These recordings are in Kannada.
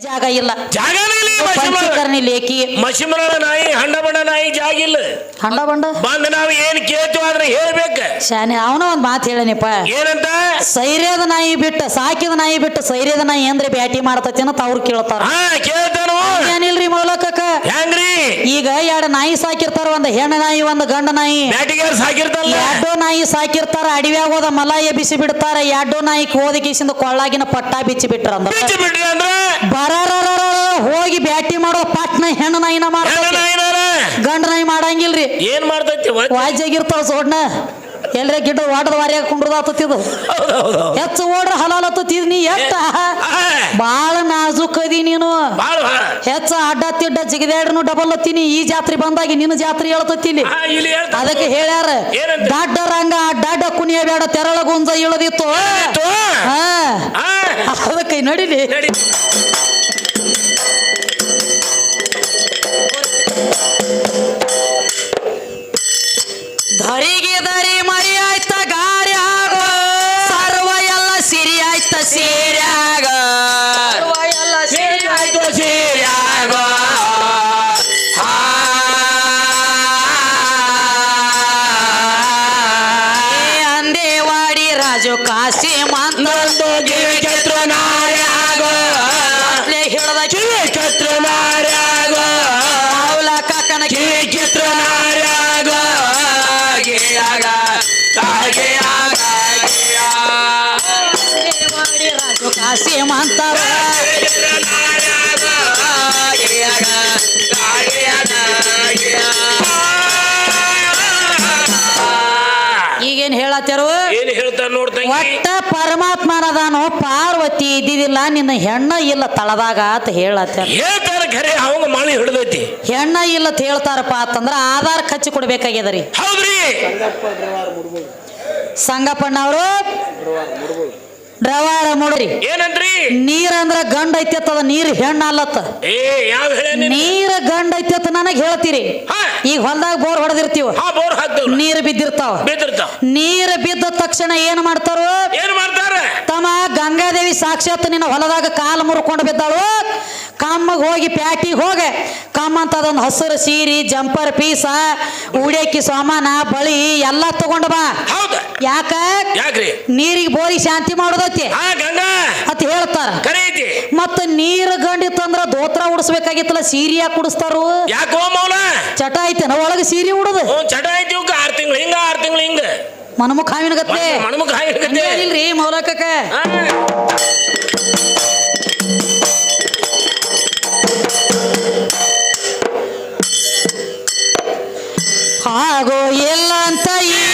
ಜಾಗ ಇಲ್ಲ. ಜಾಗನೇ ಇಲ್ಲ ಈ ಮಸಿಮರ ಪಂಚಕರ್ಣಿ ಲೇಖಿ. ಮಸಿಮರ ನಾಯಿ ಹಂಡ ಬಣ್ಣ ನಾಯಿ ಜಾಗ ಇಲ್ಲ. ಹಂಡ ಬಂಡ? ಬಂದ್ ನಾವ್ ಏನ್ ಕೇಳ್ತೀವಿ ಆದ್ರೆ ಹೇಳ್ಬೇಕ. ಶಾನೆ ಅವನ ಒಂದ್ ಮಾತು ಹೇಳನಿಪ್ಪ. ಏನಂತ? ಸೈರ್ಯದ ನಾಯಿ ಬಿಟ್ಟು ಸಾಕಿದ ನಾಯಿ ಬಿಟ್ಟು ಸೈರ್ಯದ ನಾಯಿ ಅಂದ್ರೆ ಬ್ಯಾಟಿ ಮಾಡ್ತತಿ ಅಂತ ಅವ್ರು ಕೇಳ್ತಾರ. ಹಾ ಕೇಳ್ತಾನು ಏನಿಲ್ರಿ ಮೂಲಕ? ಈಗ ಎರಡು ನಾಯಿ ಸಾಕಿರ್ತಾರ ಒಂದು ಹೆಣ್ಣು ನಾಯಿ ಒಂದು ಗಂಡ ನಾಯಿ. ಎರಡು ನಾಯಿ ಸಾಕಿರ್ತಾರ ಅಡವ್ಯಾಗ ಹೋದ ಮಲ ಎಬ್ಬಿಸಿ ಬಿಡ್ತಾರ ಎರಡು ನಾಯಿ ಹೋದ ಕಿಸಿಂದ ಕೊಳ್ಳಾಗಿನ ಪಟ್ಟ ಬಿಚ್ಚಿ ಬಿಟ್ರ ಅಂದ್ರ? ಹೋಗಿ ಬ್ಯಾಟಿ ಮಾಡೋ ಪಟ್ನ ಹೆಣ್ಣು ನಾಯಿನ ನಾಯಿನಾರ ಗಂಡ ನಾಯಿ ಮಾಡಂಗಿಲ್ರಿ. ಏನ್ ಮಾಡ್ತೈತಿ? ವಾಜಾಗಿರ್ತಾವ ಸೋಡ್ನ. ಎಲ್ರ ಗಿಡ ವಾಟದ ವಾರಿಯಾಗ ಕುಂಡ್ರದ. ಹೆಚ್ಚು ಓಡ್ರ ಹಲಾಲತ್ತದ ನೀ ಎಷ್ಟ ಆ, ಬಾಳ ನಾಜುಕ್ ಅದಿ ನೀನು. ಹೆಚ್ಚ ಅಡ್ಡ ತಿಡ್ಡ ಜಿಗದ್ಯಾಡ್ನು ಡಬಲ್ ಹತ್ತೀನಿ. ಈ ಜಾತ್ರೆ ಬಂದಾಗಿ ನಿನ್ನ ಜಾತ್ರೆ ಹೇಳ್ತಾನೆ. ಅದಕ್ಕೆ ಹೇಳ್ಯಾರ? ದಡ್ಡ ರಂಗ ಅಡ್ಡಾಡ ಕುಣಿಯ ಬೇಡ ತೆರಳ ಗುಂಜ ಇಳದಿತ್ತು. ಅದಕ್ಕೆ ನಡಿಲಿ. ನಡಿ. ಧರಿಗೆ ಧರಿ ಗಿಯಾ. ಈಗೇನ್ ಹೇಳತ್ತಾರ ಏನ್ ಹೇಳ್ತಾರ ನೋಡ್ತಂಗಿ ಒಟ್ಟ ಪರಮಾತ್ಮನದಾನು ಪಾರ್ವತಿ ಇದ್ದಿದಿಲ್ಲ ನಿನ್ನ ಹೆಣ್ಣ ಇಲ್ಲ ತಳದಾಗ ಅಂತ ಹೇಳತ್ತಾರ ಹೇಳ್ತಾರ ಖರೆ ಅವಂಗ ಮಳಿ ಹಿಡ್ದೈತಿ. ಹೆಣ್ಣ ಇಲ್ಲ ಅಂತ ಹೇಳ್ತಾರಪ್ಪ ಅಂತಂದ್ರ ಆಧಾರ್ ಕಚ್ಚಿ ಕೊಡ್ಬೇಕಾಗ್ಯದ ರೀ. ಹೌದ್ರಿ. ಸಂಗಪ್ಪಣ್ಣವರು ಡ್ರವಾರ ಮುಡ್ರಿ. ಏನಂದ್ರಿ? ನೀರಂದ್ರ ಗಂಡ ಐತೆತ್ತದ ನೀರ್ ಹೆಣ್ಣ ಅಲ್ಲತ್ತ. ಏ ಯಾವ ಹೇಳ ನೀರ್ ಗಂಡ ಅತ್ತ ನನಗ್ ಹೇಳ್ತೀರಿ. ಈಗ ಹೊಲ್ದಾಗ ಬೋರ್ ಹೊಡೆದಿರ್ತೀವ. ಬೋರ್ ನೀರ್ ಬಿದ್ದಿರ್ತಾವ. ಬಿದ್ದಿರ್ತಾವ. ನೀರ್ ಬಿದ್ದ ತಕ್ಷಣ ಏನ್ ಮಾಡ್ತಾರು? ಏನ್ ಮಾಡ್ತಾರ? ತಮ್ಮ ಗಂಗಾದೇವಿ ಸಾಕ್ಷಾತ್ ನಿನ್ನ ಹೊಲದಾಗ ಕಾಲು ಮುರ್ಕೊಂಡು ಬಿದ್ದಾಳು. ಕಮ್ಮಗ್ ಹೋಗಿ ಪ್ಯಾಟಿಗೆ ಹೋಗ. ಕಮ್ಮ ಅಂತ ಅದೊಂದು ಹಸಿರು ಸೀರಿ ಜಂಪರ್ ಪೀಸ ಉಡೇಕಿ ಸಾಮಾನ ಬಳಿ ಎಲ್ಲ ತಗೊಂಡ ಬಾ. ಯಾಕ? ನೀರಿಗೆ ಬೋರಿ ಶಾಂತಿ ಮಾಡುದೈತಿ. ಅತ್ ಹೇಳ್ತಾರ. ಮತ್ತ ನೀರು ಗಂಡಿತ್ತಂದ್ರ ದೋತ್ರ ಉಡಿಸ್ಬೇಕಾಗಿತ್ತಲ್ಲ ಸೀರೆ ಯಾಕೆ ಕುಡಿಸ್ತಾರು ಚಟ ಐತೆ ಐತೆನ ಒಳಗೆ ಸೀರೆ ಉಡುದು. ಚಟ ಐತಿ ಆರು ಆರ್ ತಿಂಗಳು ಹಿಂಗ ಆರು ತಿಂಗಳು ಹಿಂಗ. ಮನಮುಖ ಹಾವಿನ ಗತ್ತೆ ಮನಮುಖ ಹಾವಿನ ಗತ್ತೆ ಇಲ್ರಿ ಮೌಲಕಕ್ಕ ಹಾಗೋ ಇಲ್ಲ ಅಂತ ಈಗೋ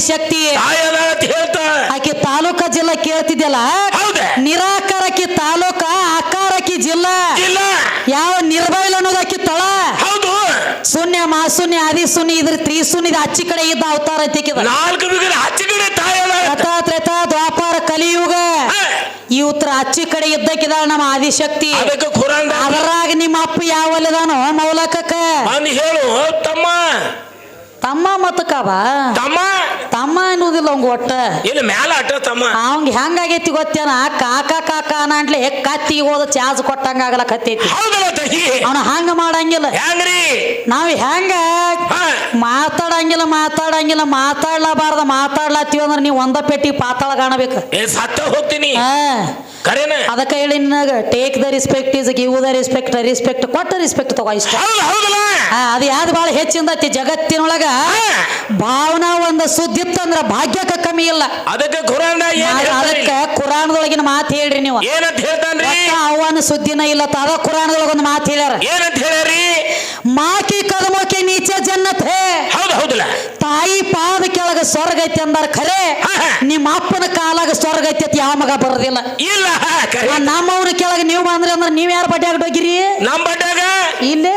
ತಾಯದ ಅಂತ ಹೇಳ್ತಾ. ಆಕೆ ತಾಲೂಕ ಜಿಲ್ಲಾ ಕೇಳ್ತಿದ್ಯಲ್ಲ? ಹೌದೇ. ನಿರಾಕಾರಕ್ಕೆ ತಾಲೂಕ ಆಕಾರಕ್ಕೆ ಜಿಲ್ಲಾ. ಇಲ್ಲ ಯಾವ ನಿರ್ಬೈಲ್ ಅನ್ನೋದಕ್ಕೆ ತಳ. ಹೌದು. ಶೂನ್ಯ ಮಾಶೂನ್ಯ ಆದಿ ಶೂನ್ಯ ಇದ್ರ ತ್ರಿಶೂನ್ಯದ ಅಚ್ಚಿ ಕಡೆ ಇದ್ದ ಅವತಾರ ಐತಿಕಿದ ನಾಲ್ಕು ಹಚ್ಚ ಕಡೆ ತಾಯದ ರಥ ತ್ರೇತ ದ್ವಾಪಾರ ಕಲಿಯುಗ. ಈ ಉತ್ತರ ಅಚ್ಚಿ ಕಡೆ ಇದ್ದಕ್ಕಿದಾಳ ನಮ್ಮ ಆದಿಶಕ್ತಿ. ಅದಕ್ಕೆ ಖುರಾನ್ ಅದರಾಗ ನಿಮ್ಮ ಅಪ್ಪ ಯಾವಲ್ಲದಾನೋ ಮೌಲಕಕ್ಕ. ಹೇಳು ತಮ್ಮ. ತಮ್ಮ ಮತಕವ ತಮ್ಮ? ತಮ್ಮ ಅನ್ನೋದಿಲ್ಲ ಅವಂಗ ಒಟ್ಟ. ಇಲ್ಲಿ ಮ್ಯಾಲ ಅಟ್ಟ ತಮ್ಮ. ಅವಂಗ ಹೆಂಗಾಗೈತಿ ಗೊತ್ತೇನ? ಕಾಕ ಕಾಕ ಅನ್ನಾಂಟ್ಲೆ ಕತ್ತಿಗೆ ಹೋದ ಚಾರ್ಜ್ ಕೊಟ್ಟಂಗ ಆಗಲಕತ್ತೈತಿ ಅವನ ಹಂಗ ಮಾಡಂಗಿಲ್ಲ. ಹೆಂಗ್ರಿ? ನಾವ್ ಹೆಂಗ ಮಾತಾಡಂಗಿಲ್ಲ ಮಾತಾಡಂಗಿಲ್ಲ ಮಾತಾಡ್ಲಬಾರ್ದ ಮಾತಾಡ್ಲತ್ತೀವಿ ಅಂದ್ರೆ ನೀವು ಒಂದ ಪೆಟ್ಟಿ ಪಾತಾಳ ಕಾಣಬೇಕು. ಸತ್ತ ಹೋಗ್ತೀನಿ. ಅದಕ್ಕೆ ಹೇಳಿ ನಿನ್ನಾಗ take the respect is give the respect respect ಕೊಟ್ಟ ರೆಸ್ಪೆಕ್ಟ್ ತಗೋ ಇಷ್ಟ. ಅದು ಯಾವ್ದು ಭಾಳ ಹೆಚ್ಚಿಂದ ಜಗತ್ತಿನೊಳಗ ಭಾವನಾ ಒಂದು ಸುದ್ದಿ ಇತ್ತಂದ್ರ ಭಾಗ್ಯಕ್ಕೆ ಕಮ್ಮಿ ಇಲ್ಲ. ಅದಕ್ಕೆ ಕುರಾನ್? ಅದಕ್ಕೆ ಮಾತು ಹೇಳ್ರಿ ನೀವು. ಏನಂತ ಹೇಳ್ತಾನ್ರಿ? ಒಟ್ಟ ಅವನ ಸುದ್ದಿನ ಇಲ್ಲ ಅದ ಕುರಾಣದೊಳಗ ಒಂದು ಮಾತು ಹೇಳ್ಯಾರ. ಏನಂತ ಮಾಕಿ ಕದಮೋಕೆ ನೀಚೆ ಜನ್ನತ್ ಹೇ ಹೌದು ಹೌದಲ್ಲ ತಾಯಿ ಕಾಲಾಗ ಸ್ವರ್ಗ ಐತಿ ಅಂದಾರ ಖರೆ. ನಿಮ್ಮ ಅಪ್ಪನ ಕಾಲಾಗ ಸ್ವರ್ಗ ಐತಿ ಅಂತ ಯಾವ ಮಗ ಬರೋದಿಲ್ಲ. ಇಲ್ಲ ನಮ್ಮವ್ರ ಕೆಳಗೆ ನೀವು ಬಂದ್ರಿ ಅಂದ್ರೆ ನೀವ್ ಯಾರ್ ಬಡ್ಡಿ ಹೋಗಿರಿ? ನಮ್ಮ ಬಟ್ಟೆಗ ಇಲ್ಲೇ.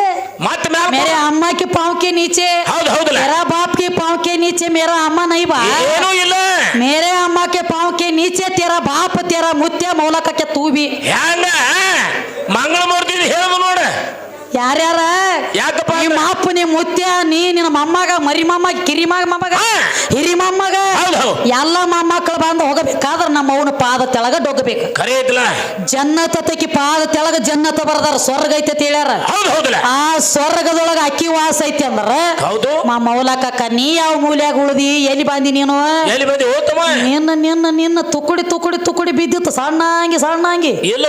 ಮೇರೆ ಅಮ್ಮಕ್ಕೆ मेरे अम्मा की ಬಾಪ್ಕಿ के ನೀಚೆ ಮೇರಾ ಅಮ್ಮ मेरा ಮೇರೆ ಅಮ್ಮಕ್ಕೆ ಪಾವಕಿ के नीचे मेरा अम्मा ಮುತ್ಯ बा ತೂಬಿ. अम्मा के पाँव के ಮಂಗಳಮೂರ್ತಿ ನೋಡ. ಯಾರ್ಯಾರ? ಯಾಕಪ್ಪ ನಿಮ್ಮ ಅಪ್ಪ ಮುತ್ಯ ನೀ ನಿನ್ನ ಮೊಮ್ಮಗ ಮರಿ ಮೊಮ್ಮಗ ಕಿರಿ ಮಗ ಮೊಮ್ಮಗ. ಹಿರಿ ಮೊಮ್ಮಗ. ಎಲ್ಲ ಮೊಮ್ಮಕ್ಕಳು ಬಂದು ಹೋಗಬೇಕಾದ್ರೆ ನಮ್ಮ ಅವನ ಪಾದ ತೆಳಗ ಡೊಗ್ಬೇಕು. ಖರೆ ಐತಲ್ಲ? ಜನ್ನತ ತಕ್ಕಿ ಪಾದ ತೆಳಗ ಜನ್ನತ ಬರ್ದಾರ ಸ್ವರ್ಗ ಐತೆ ತಿಳಿಯಾರ ಹೇಳ್ಯಾರ. ಹೌದು ಹೌದಲ್ಲ? ಆ ಸ್ವರ್ಗದೊಳಗ ಅಕ್ಕಿ ವಾಸ ಐತಿ ಅಂದ್ರ ಹೌದು. ಮಾ ಮೌಲಕಕ್ಕ ನೀ ಯಾವ ಮೂಲ್ಯಾಗ ಉಳಿದಿ ಎಲ್ಲಿ ಬಂದಿ ನೀನು? ಎಲ್ಲಿ ಬಂದಿ? ನಿನ್ನ ನಿನ್ನ ನಿನ್ನ ತುಕುಡಿ ತುಕುಡಿ ತುಕುಡಿ ಬಿದ್ದಿತ್ತು ಸಣ್ಣಂಗಿ ಸಣ್ಣಂಗಿ. ಇಲ್ಲ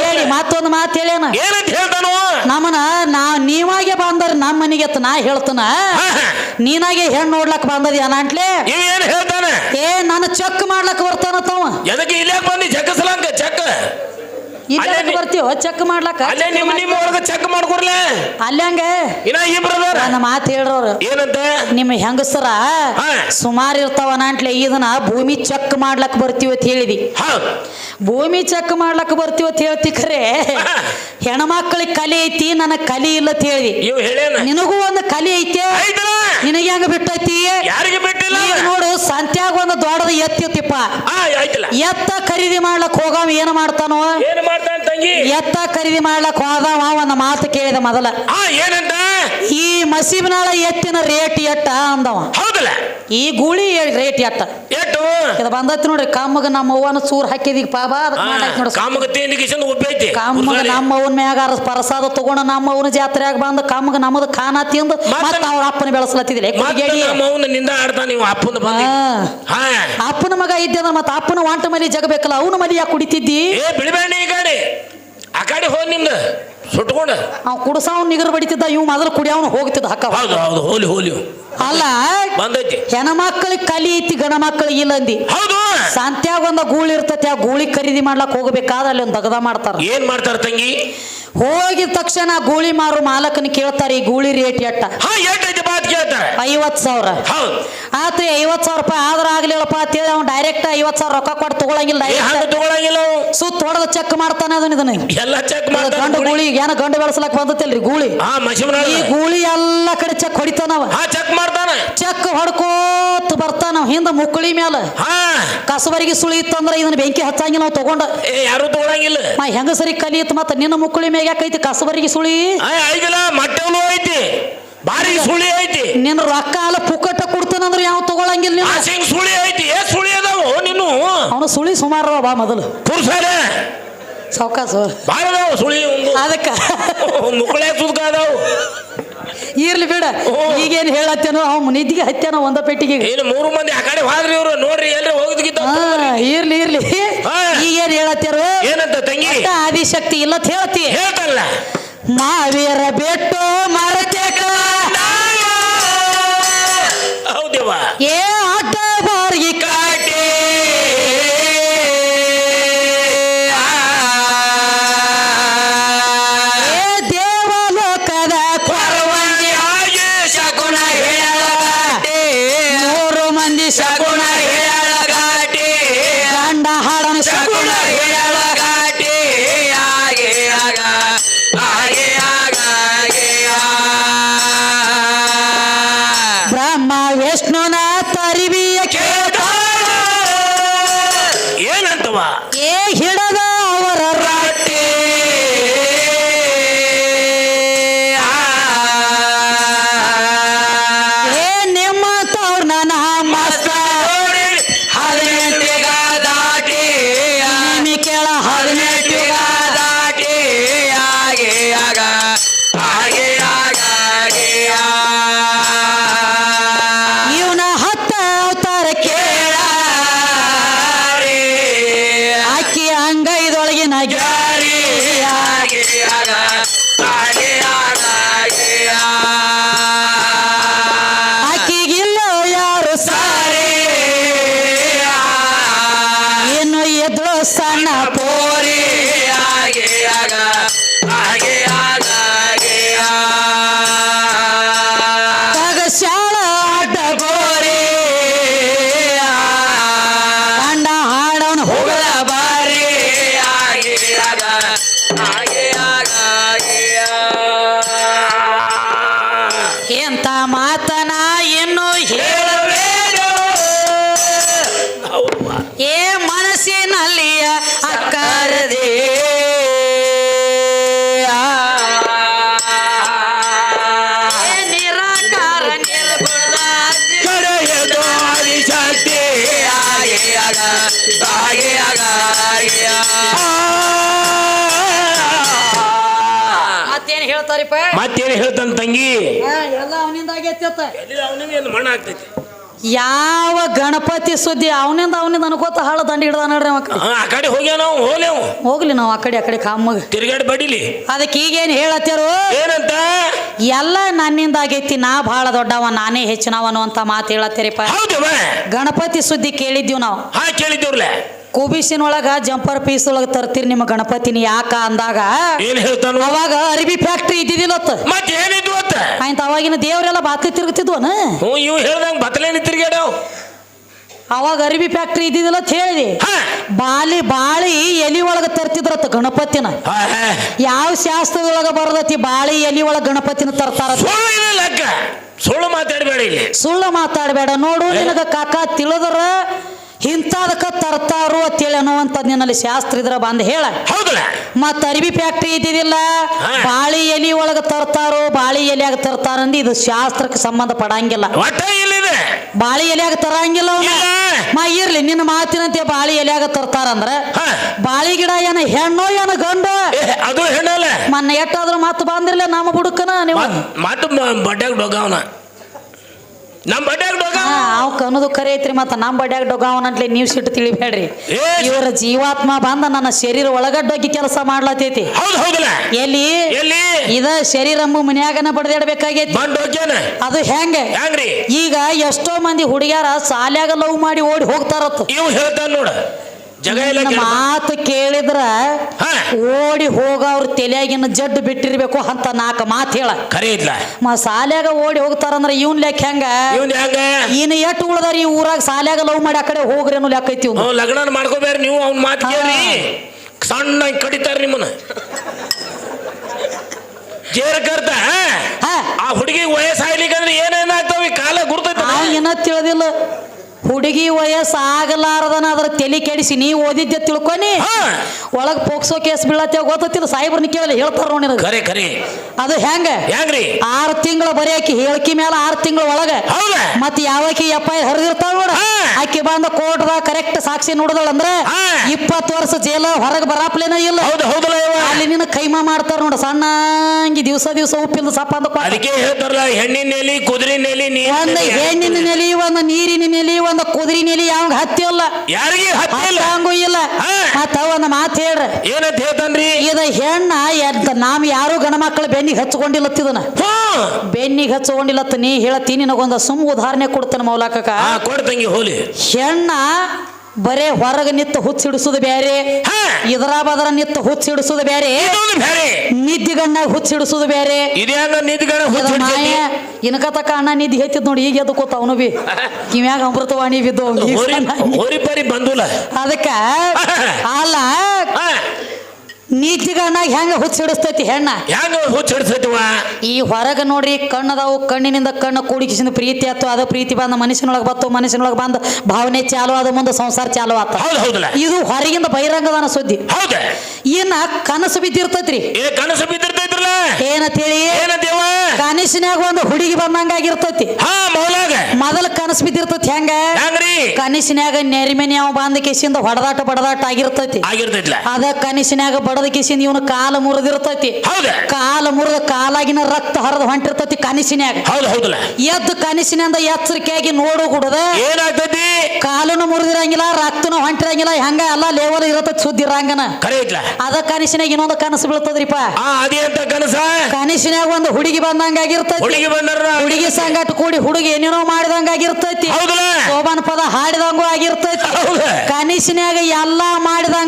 ಕೇಳಿ. ಮತ್ತೊಂದು ಮಾತು ಹೇಳ್ಯಾನ. ಏನಂತ ಹೇಳ್ತಾನು? ನಮ್ಮನ ನಾ ನೀವಾಗೆ ನಮ್ಮ ಮನೆಗೆ ನಾ ಹೇಳ್ತನ. ನೀನಾಗೆ ಹೆಣ್ಣು ನೋಡ್ಲಕ್ ಬಂದದಿ ಅನಂಟ್ಲೆ ಇವ ಏನ್ ಹೇಳ್ತಾನೆ? ಏ ನಾನು ಚೆಕ್ ಮಾಡ್ಲಕ್ ಬರ್ತಾನ ತಾವ ಎದಕ್ಕೆ ಇಲ್ಲೇ ಬಂದಿ? ಚಕ್ಕಸಲಾಕ ಚೆಕ್. ಅಲ್ಲೇ ನೀ- ಬರ್ತೀವ ಚೆಕ್ ಮಾಡ್ಲಕ್ಕ? ಅಲ್ಲೇ ನಿಮ್ಮ ನಿಮ್ಮ ಒಳಗ ಚೆಕ್ ಮಾಡ್ಕೊಡ್ಲೆ? ಅಲ್ಲಂಗ ಇನ್ನ ಇಬ್ರು ಅದಾರ ನನ್ನ ಮಾತು ಹೇಳ್ರವ್ರು. ಏನಂತ? ನಿಮ್ಮ ಹೆಂಗಸರ. ಸುಮಾರು ಇರ್ತಾವ ನಾಂಟ್ಲೆ ಇದನ್ನ ಭೂಮಿ ಚೆಕ್ ಮಾಡ್ಲಕ್ ಬರ್ತೀವಿ ಅಂತ ಹೇಳಿದಿ. ಭೂಮಿ ಚೆಕ್ ಮಾಡ್ಲಕ್ ಬರ್ತೀವಿ ಅಂತ ಹೇಳ್ತಿ ಖರೆ. ಹೆಣ್ಮಕ್ಳಿಗೆ ಕಲೆ ಐತಿ ನನಗ್ ಕಲಿ ಇಲ್ಲ ಅಂತ ಹೇಳಿದಿ. ನಿನಗೂ ಒಂದು ಕಲಿ ಐತೆ. ನಿನಗೆ ಹೆಂಗ್ ಬಿಟ್ಟೈತಿ ಯಾರಿಗೆ ಬಿಟ್ಟಿಲ್ಲ ಈಗ ನೋಡು ಸಂತ್ಯಾಗ ಒಂದು ದೊಡ್ಡದ ಎತ್ತಿತ್ತಿಪ್ಪ ಎತ್ತ ಖರೀದಿ ಮಾಡ್ಲಕ್ ಹೋಗವ ಏನ್ ಮಾಡ್ತಾನೋ? ಏನ್ ಮಾಡ್ತಾನ ತಂಗಿ? ಎತ್ತ ಖರೀದಿ ಮಾಡ್ಲಕ್ ಹೋದವ ಒಂದ್ ಮಾತು ಕೇಳಿದ ಮೊದಲ. ಏನಂತ? ಈ ಮಸೀಬ್ನಾಳ ಎತ್ತಿನ ರೇಟ್ ಎಟ್ಟ ಅಂದವ. ಹೌದಲ್ಲ. ಈ ಗೂಳಿ ರೇಟ್ ಎಟ್ಟ. ಎಟ್ಟು? ಇದು ಬಂದೈತಿ ನೋಡ್ರಿ ಕಮ್ಮಗ ನಮ್ಮ ಅವ್ವನ ಚೂರ್ ಹಾಕಿದೀಗ ಪಾಪ ಅದಕ್ಕೆ ನಮ್ಮ ಅವನ ಮ್ಯಾಗಾರ ಪ್ರಸಾದ ತಗೊಂಡ ನಮ್ಮ ಅವನ ಜಾತ್ರೆಯಾಗ ಬಂದು ಕಾಮಗ ನಮ್ಮದು ಖಾನ ತಿಂದು ಮತ್ತ- ಅವ್ರ ಅಪ್ಪನ ಬೆಳೆಸ್ಲತ್ತಿದ್ರಿ. ನಿಂದ ಆಡ್ತಾನ ನೀವು ಅಪ್ಪನ ಬಂದಿ. ಹಾ ಅಪ್ಪನ ಮಗ ಇದ್ದ ಮತ್ತೆ ಅಪ್ಪನ ವಾಂಟ ಮನೆ ಜಗಬೇಕಲ್ಲ ಅವನ ಮಲಿ ಯಾಕೆ ಕುಡಿತಿದ್ದಿ? ಏ ಬಿಡಬೇಡ ಈ ಗಾಡಿ. ಆ ಗಾಡಿ ಹೋದ್ ನಿಮ್ದು ಸುಟ್ಕೊಂಡ. ಅವ್ ಅವ್ನು ನಿಗರ್ ಬಡಿತಿದ್ದ ಇವ್ ಮೊದಲು ಕುಡಿಯವನು ಹೋಗ್ತಿದ್ದ ಹಕ್ಕ ಹೌದು ಹೌದು ಹೋಲಿ ಹೋಲಿ. ಅಲ್ಲ ಬಂದೈತಿ. ಹೆಣ್ಮಕ್ಳಿಗೆ ಕಲಿ ಐತಿ ಗಣ ಮಕ್ಕಳಿಗೆ ಇಲ್ಲ ಅಂದಿ. ಹೌದು. ಸಂತ್ಯಾಗ ಒಂದ ಗೂಳಿ ಇರ್ತತಿ ಆ ಗೂಳಿ ಖರೀದಿ ಮಾಡ್ಲಕ್ ಹೋಗ್ಬೇಕಾದ್ರೆ ಅಲ್ಲಿ ಒಂದು ದಗದ ಮಾಡ್ತಾರ. ಏನ್ ಮಾಡ್ತಾರ ತಂಗಿ? ಹೋಗಿದ ತಕ್ಷಣ ಗೂಳಿ ಮಾರು ಮಾಲಕನ ಕೇಳ್ತಾರೆ ಈ ಗೂಳಿ ರೇಟ್ ಎಟ್ಟ ಹಾ ಎಷ್ಟೈತಿ ಅಂತ ಕೇಳ್ತಾರ. ಐವತ್ ಸಾವಿರ. ಹೌದು. ಆತ್ರಿ ಐವತ್ ಸಾವಿರ ರೂಪಾಯಿ ಆದ್ರ ಆಗ್ಲಿಲ್ಲಪ್ಪ ಅಂತೇಳಿ ಅವ್ನು ಡೈರೆಕ್ಟ್ ಐವತ್ ಸಾವಿರ ರೊಕ್ಕ ಕೊಟ್ಟು ತಗೊಳಂಗಿಲ್ಲ ಏ ಹಂಗ ಡೈರೆಕ್ಟ್ ತಗೊಳಂಗಿಲ್ಲ ಅವು. ಸುತ್ತ ಹೊಡೆದ ಚೆಕ್ ಮಾಡ್ತಾನೆ ಅದನ್ನ ಇದನ್ನ. ಎಲ್ಲ ಚೆಕ್ ಗಂಡ ಗೂಳಿ. ಏನ ಗಂಡು ಬೆಳೆಸಲಕ್ ಬಂದತ್ತಲ್ರಿ ಗೂಳಿ? ಹಾ ಮಶಿಮನ ಈ ಗೂಳಿ ಎಲ್ಲ ಕಡೆ ಚೆಕ್ ಹೊಡಿತಾನವ ಹಾ ಚೆಕ್ ಮಾಡ್ತಾನ. ಚೆಕ್ ಹೊಡ್ಕೋತ ಬರ್ತಾನ ಹಿಂದ ಮುಕ್ಕಳಿ ಮ್ಯಾಲ. ಹಾ. ಕಸಬರಿಗೆ ಸುಳಿ ಇತ್ತಂದ್ರೆ ಇದನ್ನ ಬೆಂಕಿ ಹಚ್ಚಂಗಿಲ್ಲ ನಾವು ತಗೊಂಡ. ಏ ಯಾರು ತಗೊಳಂಗಿಲ್ಲ. ಹೆಂಗ ಹೆಂಗಸರಿ ಕಲಿಯತ್ ಮತ್ತ ನಿನ್ನ ಮುಕ್ಕಳಿ ಮ್ಯಾಗ ಯಾಕೈತಿ ಕಸಬರಿಗೆ ಸುಳಿ. ಐದಿಲ್ಲ ಐತಿ ಬಾರಿ ಸುಳಿ ಐತಿ. ನಿನ್ನ ರೊಕ್ಕ ಅಲ್ಲ ಪುಕ್ಕಟ್ಟ ಕೊಡ್ತಾನಂದ್ರೆ ಯಾವ ತಗೊಳಂಗಿಲ್ಲ ನೀನು? ಸುಳಿ ಐತಿ ಏ ಸುಳಿ ಅದಾವು ನೀನು? ಅವನು ಸುಳಿ ಸುಮಾರು ಬಾ ಮೊದಲು. ಪುರುಷರೇ. ಸಾವ್ಕಾಸು. ಸುಳಿ ಅದಕ್ಕೆ. ಮುಕ್ಕಳೆ ಇರ್ಲಿ ಬೇಡ. ಈಗೇನ್ ಹೇಳತ್ತೇನೋ ಅವ್ ನಿದ್ದಿಗೆ ಹತ್ತೇನೋ ಒಂದ ಪೆಟ್ಟಿಗೆ ಏನು ಮೂರು ಮಂದಿ ಆ ಕಡೆ ಹೋದ್ರಿ ಇವ್ರು. ನೋಡ್ರಿ ಎಲ್ರಿ ಹೋಗಿದ್ಕಿತ್ತ ಹಾ ಇರ್ಲಿ ಇರ್ಲಿ. ಹಾ. ಈಗೇನ್ ಹೇಳತ್ತೇರು? ಏನಂತ ತಂಗಿ? ಒಟ್ಟ ಆದಿಶಕ್ತಿ ಇಲ್ಲ ಅಂತ ಹೇಳ್ತಿ. ಹೇಳ್ತಲ್ಲ. ಮಾವೀರ ಬೆಟ್ಟು ಮರತೇಕ. ಹೌದೇವಾ? ಏ ಸನ ಪೋರಿ. ಹೇಳ್ತಾರಿಪ್ಪ ಮತ್ತೇನು ಹೇಳ್ತಾನ ತಂಗಿ? ಎಲ್ಲ ಅವನಿಂದ ಆಗೈತಿ. ಅವನಿಗೆ ಮಣ್ಣ ಆಗ್ತೈತಿ? ಯಾವ ಗಣಪತಿ ಸುದ್ದಿ ಅವನಿಂದ ಅವನಿಂದ ಅನ್ಕೋತ ಹಾಳ ದಂಡ ಹಿಡ್ದ ನೋಡ್ರಿ ಆ ಕಡೆ ಹೋಗ್ಯ ನಾವು ಹೋಗ್ಲೇವು ಹೋಗ್ಲಿ ನಾವು ಆ ಕಡೆ ಆ ಕಡೆ ಕಾಮಗ ತಿರ್ಗಾಡಿ ಬಡಿಲಿ. ಅದಕ್ಕೆ ಈಗೇನು ಹೇಳತ್ತೀರು? ಏನಂತ? ಎಲ್ಲ ನನ್ನಿಂದ ಆಗೈತಿ ನಾ ಬಹಳ ದೊಡ್ಡವ ನಾನೇ ಹೆಚ್ಚಿನವನು ಅಂತ ಮಾತು ಹೇಳತ್ತೀರಿಪ್ಪ. ಗಣಪತಿ ಸುದ್ದಿ ಕೇಳಿದ್ದೀವಿ ನಾವು. ಹಾ ಕೇಳಿದ್ದೇವ್ರಲ್ಲ. ಕುಬಿಸಿನ ಒಳಗ ಜಂಪರ್ ಪೀಸ್ ಒಳಗ ತರ್ತೀರಿ ನಿಮ್ಮ ಗಣಪತಿನ ಯಾಕ ಅಂದಾಗ ಏನ್ ಹೇಳ್ತಾನು? ಅವಾಗ ಅರಿಬಿ ಫ್ಯಾಕ್ಟ್ರಿ ಇದ್ದಿದ್ದಿಲ್ಲತ್ತ ಮತ್ತೆ ಏನಿದ್ವು ಅತ್ತ? ಆಯ್ತು ಅವಾಗಿನ ದೇವರೆಲ್ಲ ಬಾತ್ಲಿ ತಿರುಗುತ್ತಿದ್ವನ ಹ್ಞೂ ಇವ್ ಹೇಳ್ದಂಗ ಬತ್ತಲೇನಿ ತಿರ್ಗಾಡವ್ ಅವಾಗ ಅರಿಬಿ ಫ್ಯಾಕ್ಟ್ರಿ ಇದ್ದಿದಿಲ್ಲ ಅಂತ ಹೇಳಿದಿ? ಬಾಲಿ ಬಾಳಿ ಎಲಿ ಒಳಗ ತರ್ತಿದ್ರತ್ತ ಗಣಪತಿನ. ಯಾವ ಶಾಸ್ತ್ರದೊಳಗ ಬರದತಿ ಬಾಳಿ ಎಲಿ ಒಳಗ ಗಣಪತಿನ ತರ್ತಾರ ಸುಳ್ಳು ಮಾತಾಡ್ಬೇಡ ಸುಳ್ಳು ಮಾತಾಡಬೇಡ ಇಲ್ಲಿ. ಸುಳ್ಳು ಮಾತಾಡಬೇಡ. ನೋಡು ನಿನಗ ಕಾಕ ತಿಳಿದ್ರ ಇಂಥದಕ್ಕ ತರ್ತಾರು ಅಂತೇಳಿ ಅಂತ ನಿನ್ನಲ್ಲಿ ಶಾಸ್ತ್ರ ಇದ್ರ ಬಂದು ಹೇಳ. ಹೌದಲ್ಲ? ಮತ್ತ ಅರಿವಿ ಫ್ಯಾಕ್ಟ್ರಿ ಇದ್ದಿದ್ದಿಲ್ಲ. ಬಾಳಿ ಎಲಿ ಒಳಗ ತರ್ತಾರೋ ಬಾಳಿ ಎಲಿಯಾಗ ತರ್ತಾರ ಅಂದ್ ಇದು ಶಾಸ್ತ್ರಕ್ಕೆ ಸಂಬಂಧ ಪಡಂಗಿಲ್ಲ. ಬಾಳಿ ಎಲಿಯಾಗ ತರಂಗಿಲ್ಲ. ಮಾ ಇರ್ಲಿ ನಿನ್ನ ಮಾತಿನಂತೆ ಬಾಳಿ ಎಲೆಯಾಗ ತರ್ತಾರಂದ್ರ ಅಂದ್ರೆ ಬಾಳಿ ಗಿಡ ಏನ ಹೆಣ್ಣೋ ಏನ ಗಂಡ? ಅದು ಹೆಣ್ಣಲ್ಲ. ಮೊನ್ನೆ ಎಟ್ಟಾದ್ರೂ ಮಾತು ಬಂದಿರ್ಲಿ ನಮ್ಮ ಬುಡುಕನ ನೀವು. ಮತ್ತೆ ಡೊಗಾವನ ನಮ್ ಬಡ್ಡ್ಯಾಗ ಡೊಗ ಡೊಗಾವ ಅವ್ ಕನ್ನದು ಕರೆ ಐತ್ರಿ ಮತ್ತ ನಮ್ಮ ಬಡ್ಯಾಗ ಡೊಗಾವನಂಟ್ಲಿ ನೀವು ಸಿಟ್ಟು ತಿಳಿಬೇಡ್ರಿ. ಇವರ ಜೀವಾತ್ಮ ಬಂದ ನನ್ನ ಶರೀರ ಒಳಗಡ್ಡೋಗಿ ಕೆಲಸ ಮಾಡ್ಲತೈತಿ. ಎಲ್ಲಿ? ಎಲ್ಲಿ? ಇದ ಶರೀರ ಮನ್ಯಾಗನ ಬಡದಿಡ್ಬೇಕಾಗೈತಿ. ಅದು ಹೆಂಗ? ಈಗ ಎಷ್ಟೋ ಮಂದಿ ಹುಡುಗ್ಯಾರ ಸಾಲ್ಯಾಗ ಲವ್ ಮಾಡಿ ಓಡಿ ಹೋಗ್ತಾರತ್ತು ಇವ್ ನೋಡ. ಜಗ ನಿನ್ನ. ಮಾತು ಕೇಳಿದ್ರ ಹಾ. ಓಡಿ ಹೋಗವ್ರ ತಲೆಯಾಗಿನ ಜಡ್ಡು ಬಿಟ್ಟಿರ್ಬೇಕು ಅಂತ ನಾಲ್ಕು ಮಾತು ಹೇಳ. ಕರೆ ಇದ್ಲ. ಮ ಸಾಲ್ಯಾಗ ಓಡಿ ಹೋಗ್ತಾರಂದ್ರ ಇವನ್ ಲೆಕ್ಕ ಹೆಂಗ? ಇವನ್ ಹೆಂಗ? ಇನ್ನು ಎಟ್ಟು ಉಳ್ದಾರ ಈ ಊರಾಗ ಸಾಲ್ಯಾಗ ಲವ್ ಮಾಡಿ ಆ ಕಡೆ ಹೋಗ್ರಿ ಅನ್ನೋ ಲೆಕ್ಕ ಐತಿ ಇವ್ನು. ಅವ್ನ್ ಲಗ್ನ ಮಾಡ್ಕೋಬೇಡ್ರಿ ನೀವು ಅವ್ನ ಮಾತು ಕೇಳಿ ಸಣ್ಣ ಕಡಿತಾರ ನಿಮ್ಮನ್ನ. ಜೇರ್ ಕರ್ತ ಹಾ? ಆ ಹುಡುಗಿ ವಯಸ್ಸಾಗ್ಲಿಕ್ಕಂದ್ರೆ ಏನೇನಾಗ್ತಾವ ಈ ಕಾಲ ಗುರ್ತೈತ ಏನ ತಿಳಿದಿಲ್ಲ. ಹುಡುಗಿ ವಯಸ್ಸಾಗಲಾರದನ ಅದ್ರ ತಲೆ ಕೆಡಿಸಿ ನೀ ಓದಿದ್ದೆ ತಿಳ್ಕೊನಿ? ಒಳಗ್ ಪೋಕ್ಸೋ ಕೇಸ್ ಬೀಳತ್ತೇವ ಗೊತ್ತಿಲ್ಲ ಸಾಯಿಬ್ರನ್ನ ಕೇಳಲ್ಲ ಹೇಳ್ತಾರ ನೋಡಿ. ಖರೆ ಖರೆ ಅದು ಹೆಂಗ? ಹೆಂಗ್ರಿ? ಆರು ತಿಂಗಳು ಬರೀ ಆಕಿ ಹೇಳಿಕೆ ಮೇಲೆ ಆರು ತಿಂಗಳ ಒಳಗ. ಮತ್ತೆ ಯಾವಾಕಿ ಯಾವಕಿ ಎಪ್ಪ ಹರಿದಿರ್ತಾವ ನೋಡ. ಆಕಿ ಬಂದ ಕೋರ್ಟ್ದಾಗ ಕರೆಕ್ಟ್ ಸಾಕ್ಷಿ ನೋಡಿದಳ ಅಂದ್ರೆ. ಇಪ್ಪತ್ತು ವರ್ಷ ಜೈಲ ಹೊರಗೆ ಬರಾಪ್ಲೇನ ಇಲ್ಲ. ಅಲ್ಲಿ ನಿನ್ನ ಕೈಮಾ ಮಾಡ್ತಾರ ನೋಡ ಸಣ್ಣಂಗಿ ದಿವಸ ದಿವಸ ಉಪ್ಪಿಲ್ದ ಸಪ್ಪ ಕೊಟ್ಟ. ಅದಕ್ಕೆ ಹೇಳ್ತಾರಲ್ಲ ಹೆಣ್ಣಿನ ನೆಲಿ ಕುದುರೆ ನೆಲಿ ಒಂದ್ ಹೆಣ್ಣಿನ ನೆಲಿ. ಒಂದ್ ನೀರಿನ ನೆಲಿ ಒಂದ್ ಕುದುರೆ ನೀಲಿ ಯಾವಾಗ ಹತ್ತಿಲ್ಲ ಯಾರಿಗೆ ಹತ್ತಿಲ್ಲ ಹತ್ತಂಗೂ ಇಲ್ಲ. ಮತ್ತ ಒಂದ್ ಮಾತು ಹೇಳ್ರಿ. ಏನಂತ ಹೇಳ್ತಾನ್ರಿ? ಇದ ಹೆಣ್ಣ ಎದ್ದ ನಾವ್ ಯಾರು ಗಣ ಮಕ್ಕಳು ಬೆನ್ನಿಗೆ ಹಚ್ಕೊಂಡಿಲ್ಲತ್ತಿದನ ಇದನ್ನ? ಬೆನ್ನಿಗೆ ಹಚ್ಕೊಂಡಿಲ್ಲತ್ತ ನೀ ಹೇಳತ್ತಿ ನಿನಗೊಂದ ಸುಮ್ ಉದಾಹರಣೆ ಕೊಡ್ತಾನ ಮೌಲಾಕಕ ಹಾ ಕೊಡ್ ಹೋಲಿ. ಹೆಣ್ಣ ಬರೇ ಹೊರಗೆ ನಿತ್ತು ಹುಚ್ಚಿಡಿಸುದು ಬೇರೆ ಇದರ ಬದರ ನಿತ್ತು ಹುಚ್ಚಿಡಿಸುದು ಬೇರೆ ನಿದ್ದಿಗಣ್ಣ ಹುಚ್ಚಿಡಿಸುದು ಬೇರೆ ಇನ್ಕತ ಕಾಣ ಇನ್ಕತಕ ಅಣ್ಣ ನಿದ್ದೆ ಹೆಚ್ಚಿದ್ ನೋಡಿ ಈಗ ಎದ್ದು ಕೂತ ಅವನು ಬಿ. ಕಿವ್ಯಾಗ ಅಮೃತವಾಣಿ ಬಿದ್ದು ಅದಕ್ಕ ಅಲ್ಲ ನಿದ್ದಿಗಣ್ಣಾಗ ಹೆಂಗ ಹುಚ್ಚಿಡಿಸ್ತೈತಿ ಹೆಣ್ಣ? ಹೆಂಗ ಹುಚ್ಚ ಹಿಡ್ಸೈತಿವ ಈ ಹೊರಗೆ ನೋಡ್ರಿ ಕಣ್ಣದಾವು ಕಣ್ಣಿನಿಂದ ಕಣ್ಣು ಕೂಡಿಕಿಸಿದ ಪ್ರೀತಿ ಆತು ಅದ ಪ್ರೀತಿ ಬಂದ ಮನುಷ್ಯನೊಳಗೆ ಬತ್ತು ಮನುಷ್ಯನೊಳಗೆ ಬಂದ ಭಾವನೆ ಚಾಲು ಆದ ಮುಂದೆ ಸಂಸಾರ ಚಾಲು ಆತ. ಹೌದು ಹೌದಲ್ಲ? ಇದು ಹೊರಗಿಂದ ಬಹಿರಂಗದಾನ ಸುದ್ದಿ. ಹೌದ? ಇನ್ನ ಕನಸು ಬಿದ್ದಿರ್ತೈತ್ರಿ. ಏ ಕನಸು ಬಿದ್ದಿರ್ತೈತ್ರಲ್ಲ? ಏನಂತೇಳಿ? ಏನಂತೇವ ಕನಸಿನ್ಯಾಗ ಒಂದು ಹುಡುಗಿ ಬಂದಂಗಾಗಿರ್ತೈತಿ ಹಾ ಮೌಲಾಗ ಮೊದಲ ಕನಸು ಬಿದ್ದಿರ್ತೈತಿ ಹೆಂಗ? ಹೆಂಗ್ರಿ? ಕನಸಿನ್ಯಾಗ ನೆರಿಮೆನಿ ಅವ ಬಂದ ಕೇಸಿಂದ ಹೊಡೆದಾಟ ಬಡದಾಟ ಆಗಿರ್ತೈತಿ. ಅದ ಅದ ಕನಸಿನ್ಯಾಗ ಬಡದ ಕೇಸಿಂದ ಇವನು ಕಾಲ ಮುರಿದಿರ್ತೈತಿ. ಕಾಲ ಮುರಿದ ಕಾಲಾಗಿನ ರಕ್ತ ಹರಿದು ಹೊಂಟಿರ್ತೈತಿ ಕನಸಿನ್ಯಾಗ. ಎದ್ದು ಕನಸಿನಿಂದ ಎಚ್ಚರಿಕೆಯಾಗಿ ನೋಡು ಏನಾಗ್ತೈತಿ? ಕಾಲನು ಮುರಿದಿರಂಗಿಲ್ಲ ರಕ್ತನು ಹೊಂಟಿರಂಗಿಲ್ಲ ಹೆಂಗ ಎಲ್ಲ ಲೇವಲ್ ಇರತೈತಿ ಸುದ್ದಿ ರಂಗನ ಅದ ಕನಸಿನಾಗ ಇನ್ನೊಂದು ಕನಸು ಬೀಳ್ತದ್ರಿಪ್ಪ. ಕನಸ? ಕನಸಿನಾಗ ಒಂದು ಹುಡುಗಿ ಹುಡುಗಿ ಬಂದಾರ ಹುಡುಗಿ ಸಂಗಟ ಕೂಡಿ ಹುಡುಗಿ ಏನೇನೋ ಮಾಡಿದಂಗ ಆಗಿರ್ತೈತಿ ಸೋಬಾನ ಪದ ಹಾಡಿದಂಗೂ ಆಗಿರ್ತೈತಿ. ಕನಸಿನಾಗ ಎಲ್ಲಾ ಮಾಡಿದಂಗಾಗಿ ಹಾ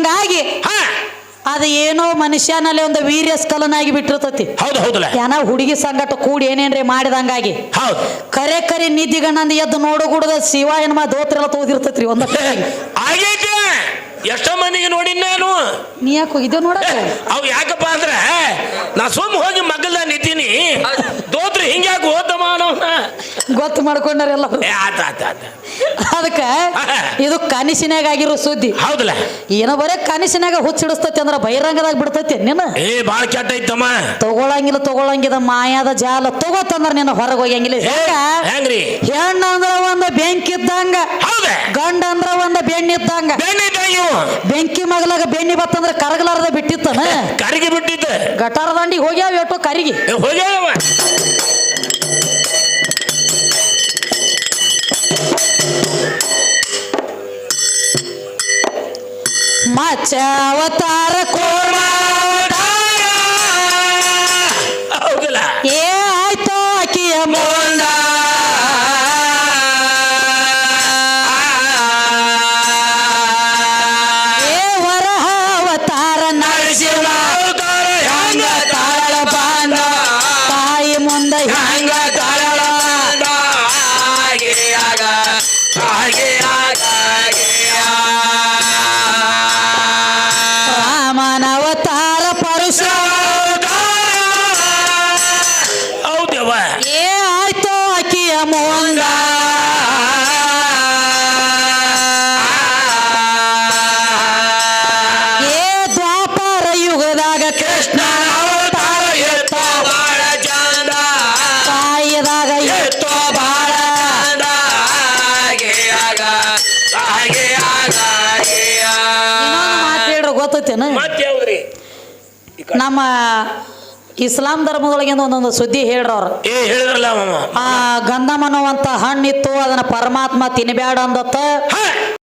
ಅದು ಏನೋ ಮನುಷ್ಯನಲ್ಲಿ ಒಂದು ವೀರ್ಯ ಸ್ಕಲನಾಗಿ ಬಿಟ್ಟಿರ್ತೈತಿ. ಹೌದು ಹೌದಲ್ಲ? ಏನೋ ಹುಡುಗಿ ಸಂಗಟ ಕೂಡಿ ಏನೇನ್ರಿ ಮಾಡಿದಂಗಾಗಿ. ಹೌದು. ಕರೆ ಕರೆ ನಿದ್ದಿಗಣ್ಣಂದ ಎದ್ದು ನೋಡು ಗುಡದ ಶಿವ ಎನ್ಮ ದೋತ್ರ ಎಲ್ಲ ತೋದಿರ್ತೈತ್ರಿ ಒಂದ ಆಗೈತೆ. ಎಷ್ಟೋ ಮಂದಿಗೆ ನೋಡಿ ನಾನು. ನೀ ಯಾಕೆ ಇದು ನೋಡ ಅವು ಯಾಕಪ್ಪ ಅಂದ್ರೆ ನಾ ಸುಮ್ ಹೋಗಿ ಮಗಲ್ದ ನಿಂತೀನಿ. ದೋತ್ರಿ ಹಿಂಗ್ಯಾಕೆ ಓದಮ್ಮ ಗೊತ್ತು ಮಾಡ್ಕೊಂಡಾರ ಎಲ್ಲರೂ ಏ ಆತ ಆತ ಆತ. ಅದಕ್ಕೆ ಇದು ಕನಸಿನಾಗ ಆಗಿರೋ ಸುದ್ದಿ. ಹೌದಲ್ಲ? ಏನೋ ಬರೇ ಕನಸಿನಾಗ ಹುಚ್ಚಿಡಿಸ್ತತಿ ಅಂದ್ರ ಬಹಿರಂಗದಾಗ ಬಿಡ್ತೈತಿ ನೀನು? ಏ ಬಾಳ ಕೆಟ್ಟ ಐತಮ್ಮ ತಗೊಳಂಗಿಲ್ಲ ತಗೊಳಂಗಿದ ಮಾಯಾದ ಜಾಲ ತಗೋತಂದ್ರ ನಿನ್ನ ಹೊರಗೆ ಹೋಗಂಗಿಲ್ಲ ಹೆಂಗ್ರಿ? ಹೆಣ್ಣ ಅಂದ್ರ ಒಂದ ಬೆಂಕಿ ಇದ್ದಂಗ ಗಂಡ ಅಂದ್ರ ಒಂದ ಬೆಣ್ಣಿ ಇದ್ದಂಗ ಬೆಂಕಿ ಮಗಲಾಗ ಬೆಣ್ಣಿ ಬತ್ತಂದ್ರ ಕರಗಲಾರದ ಬಿಟ್ಟಿತ್ತನ? ಕರಗಿ ಬಿಟ್ಟಿದ್ದ. ಗಟಾರ ದಂಡಿಗೆ ಹೋಗ್ಯಾವ ಎಷ್ಟೋ ಕರಿಗೆ. ಹೋಗ್ಯಾವ ಮಚ್ಚ ಅವತಾರ ಕೋಣ ಹೌದಲ್ಲ? ಏ ಆಯ್ತು ಆಕಿಯ ಮುಂದ ಗೊತ್ತೈತೇನ ಮತ್ತೆ ಯಾವ್ದ್ರಿ? ನಮ್ಮ ಇಸ್ಲಾಂ ಧರ್ಮದೊಳಗಿಂದ ಒಂದೊಂದು ಸುದ್ದಿ ಹೇಳ್ರವ್ರು. ಏ ಹೇಳಿದ್ರಲ್ಲ ಮಾಮ. ಆ ಹಣ್ಣಿತ್ತು ಅದನ್ನ ಪರಮಾತ್ಮ ತಿನ್ಬ್ಯಾಡ ಅಂದತ್ತ.